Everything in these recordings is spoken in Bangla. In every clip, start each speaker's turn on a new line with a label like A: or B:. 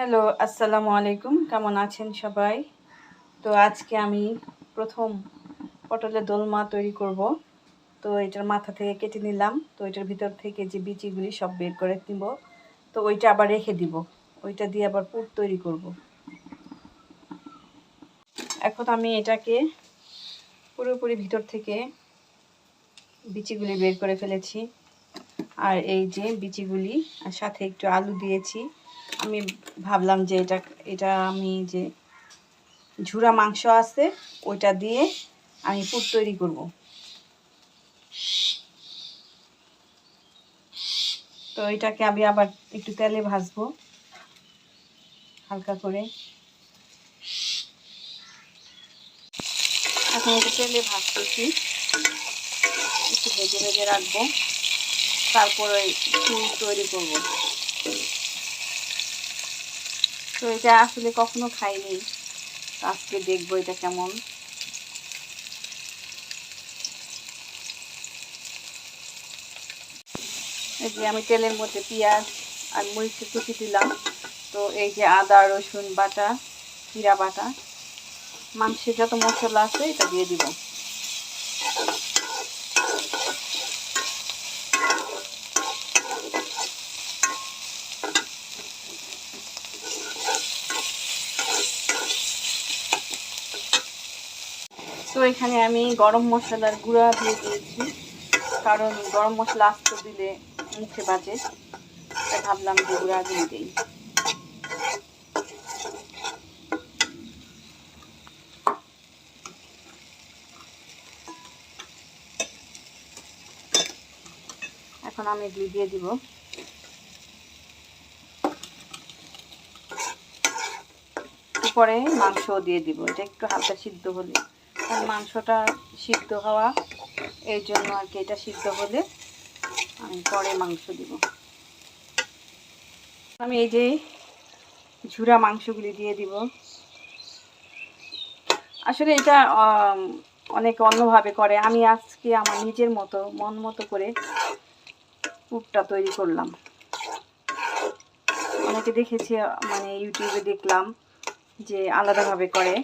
A: হ্যালো আসসালামু আলাইকুম। কেমন আছেন সবাই? তো আজকে আমি প্রথম পটলের দোলমা তৈরি করব। তো এটার মাথা থেকে কেটে নিলাম। তো এটার ভিতর থেকে যে বিচিগুলি সব বের করে নিব। তো ওইটা আবার রেখে দিব। ওইটা দিয়ে আবার পুর তৈরি করব। এখন আমি এটাকে পুরোপুরি ভিতর থেকে বিচিগুলি বের করে ফেলেছি। আর এই যে বিচিগুলি, আর সাথে একটু আলু দিয়েছি। আমি ভাবলাম যে এটা এটা আমি যে ঝুরা মাংস আছে, ওইটা দিয়ে আমি পুর তৈরি করব। তো এটাকে আমি আবার একটু তেলে ভাজবো, হালকা করে। এখন একটু তেলে ভাজতেছি, একটু ভেজে ভেজে রাখব, তারপরে ফুল তৈরি করব। তো এটা আসলে কখনো খাইনি। আজকে দেখব এটা কেমন। এই যে আমি তেলের মধ্যে পেঁয়াজ আর মরিচের কুচি দিলাম। তো এই যে আদা, রসুন বাটা, জিরা বাটা, মাংসের যত মশলা আছে এটা দিয়ে দিব। তো এখানে আমি গরম মশলার গুঁড়া দিয়ে দিয়েছি। কারণ গরম মশলা আস্ত দিলে মুখে বাজে। তাই ভাবলাম যে গুঁড়া দিয়ে দিই। এখন আমি এগুলি দিয়ে দিব। পরে মাংসও দিয়ে দিব। এটা একটু হালকা সিদ্ধ হলে কারণ মাংসটা সিদ্ধ হওয়া। এর জন্য আর কি এটা সিদ্ধ হলে আমি পরে মাংস দিব। আমি এই যে ঝুরা মাংসগুলি দিয়ে দিব। আসলে এটা অনেকে অন্যভাবে করে। আমি আজকে আমার নিজের মতো, মন মতো করে পুরটা তৈরি করলাম। অনেকে দেখেছি মানে ইউটিউবে দেখলাম যে আলাদাভাবে করে।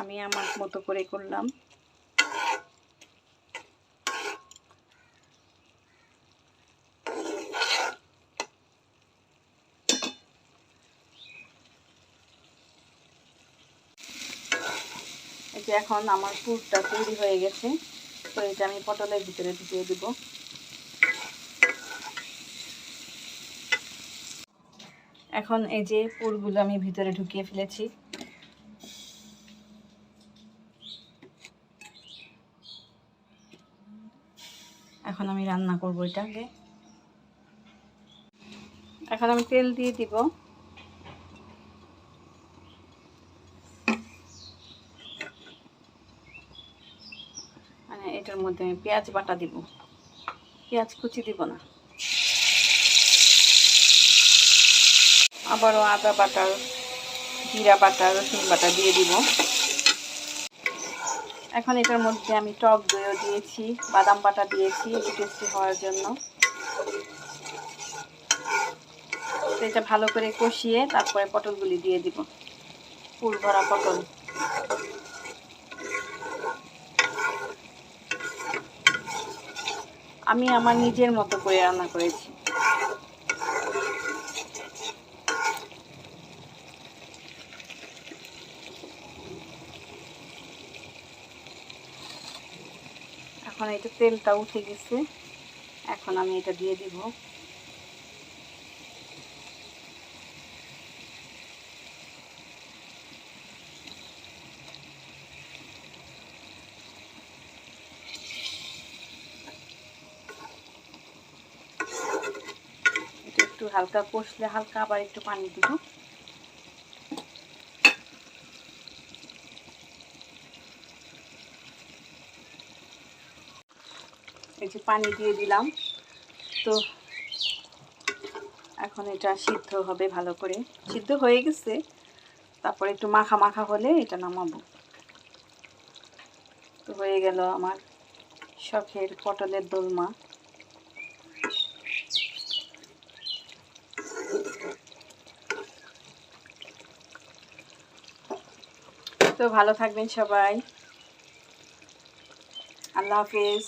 A: আমি আমার মতো করে করলাম। যে এখন আমার পুরটা তৈরি হয়ে গেছে। তো এটা আমি পটলের ভিতরে ঢুকিয়ে দিব। এখন এই যে পুরগুলো আমি ভিতরে ঢুকিয়ে ফেলেছি। এখন আমি রান্না করব এটাকে। এখন আমি তেল দিয়ে দিব। মানে এটার মধ্যে আমি পেঁয়াজ বাটা দিব। পেঁয়াজ কুচি দিব না। আবারও আদা বাটা জিরা বাটা রসুন বাটা দিয়ে দিব। এখন এটার মধ্যে আমি টক দইও দিয়েছি, বাদাম বাটা দিয়েছি, একটু টেস্টি হওয়ার জন্য। তো এটা ভালো করে কষিয়ে তারপরে পটলগুলি দিয়ে দিব। ফুল ভরা পটল। আমি আমার নিজের মতো করে রান্না করেছি। এখন এটা তেলটা উঠে গেছে, এখন আমি এটা দিয়ে দিব। একটু হালকা কষলে হালকা আবার একটু পানি দিব। একটু পানি দিয়ে দিলাম। তো এখন এটা সিদ্ধ হবে ভালো করে। সিদ্ধ হয়ে গেছে। তারপরে একটু মাখা মাখা হলে এটা নামাবো। তো হয়ে গেল আমার শখের পটলের দোলমা। তো ভালো থাকবেন সবাই। আল্লাহ হাফিজ।